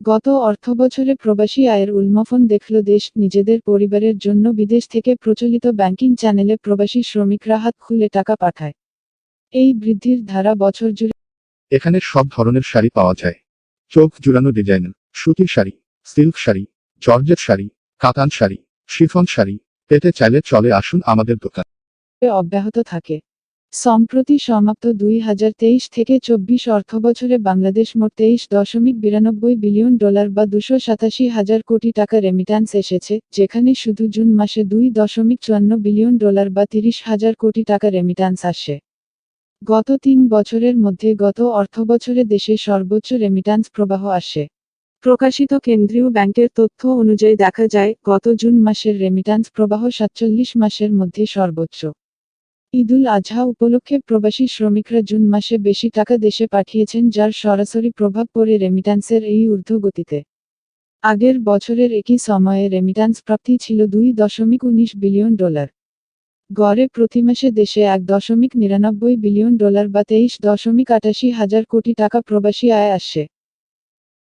গত অর্থবছরে প্রবাসী আয়ের উন্মোফন দেখল দেশ নিজেদের পরিবারের জন্য বিদেশ থেকে প্রচলিত ব্যাংকিং চ্যানেলে প্রবাসী শ্রমিকরা হাত খুলে টাকা পাঠায়। এই বৃদ্ধির ধারা বছর জুড়ে এখানে সব ধরনের শাড়ি পাওয়া যায়। চোখ জুড়ানো ডিজাইনের সুতির শাড়ি সিল্ক শাড়ি জর্জেট শাড়ি কাতান শাড়ি শিফন শাড়ি পেতে চাইলে চলে আসুন আমাদের দোকান। অব্যাহত থাকে। সম্প্রতি সমাপ্ত দুই হাজার তেইশ থেকে চব্বিশ অর্থবছরে বাংলাদেশ মোট তেইশ দশমিক বিরানব্বই বিলিয়ন ডলার বা দুশো সাতাশি হাজার কোটি টাকা রেমিট্যান্স এসেছে, যেখানে শুধু জুন মাসে দুই দশমিক চুয়ান্ন বিলিয়ন ডলার বা তিরিশ হাজার কোটি টাকা রেমিট্যান্স আসে। গত তিন বছরের মধ্যে গত অর্থবছরে দেশে সর্বোচ্চ রেমিট্যান্স প্রবাহ আসে। প্রকাশিত কেন্দ্রীয় ব্যাংকের তথ্য অনুযায়ী দেখা যায়, গত জুন মাসের রেমিট্যান্স প্রবাহ সাতচল্লিশ মাসের মধ্যে সর্বোচ্চ। ঈদুল আজহা উপলক্ষে প্রবাসী শ্রমিকরা জুন মাসে বেশি টাকা দেশে পাঠিয়েছেন, যার সরাসরি প্রভাব পড়ে রেমিট্যান্সের এই ঊর্ধ্বগতিতে। আগের বছরের একই সময়ে রেমিট্যান্স প্রাপ্তি ছিল দুই দশমিক উনিশ বিলিয়ন ডলার। গড়ে প্রতি মাসে দেশে এক দশমিক নিরানব্বই বিলিয়ন ডলার বা তেইশ দশমিক আটাশি হাজার কোটি টাকা প্রবাসী আয় আসে